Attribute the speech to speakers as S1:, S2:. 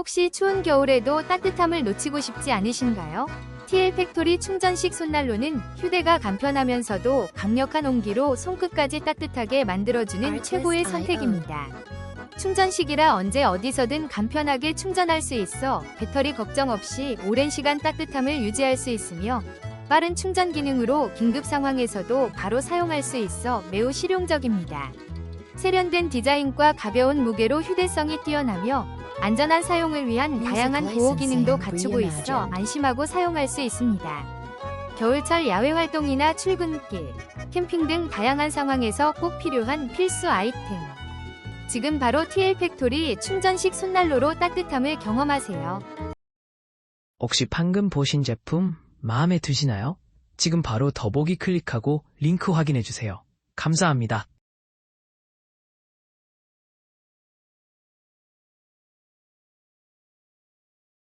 S1: 혹시 추운 겨울에도 따뜻함을 놓치고 싶지 않으신가요? TL 팩토리 충전식 손난로는 휴대가 간편하면서도 강력한 온기로 손끝까지 따뜻하게 만들어주는 최고의 선택입니다. 충전식이라 언제 어디서든 간편하게 충전할 수 있어 배터리 걱정 없이 오랜 시간 따뜻함을 유지할 수 있으며 빠른 충전 기능으로 긴급 상황에서도 바로 사용할 수 있어 매우 실용적입니다. 세련된 디자인과 가벼운 무게로 휴대성이 뛰어나며 안전한 사용을 위한 다양한 보호 기능도 갖추고 있어 안심하고 사용할 수 있습니다. 겨울철 야외 활동이나 출근길, 캠핑 등 다양한 상황에서 꼭 필요한 필수 아이템. 지금 바로 TL 팩토리 충전식 손난로로 따뜻함을 경험하세요.
S2: 혹시 방금 보신 제품 마음에 드시나요? 지금 바로 더보기 클릭하고 링크 확인해 주세요. 감사합니다.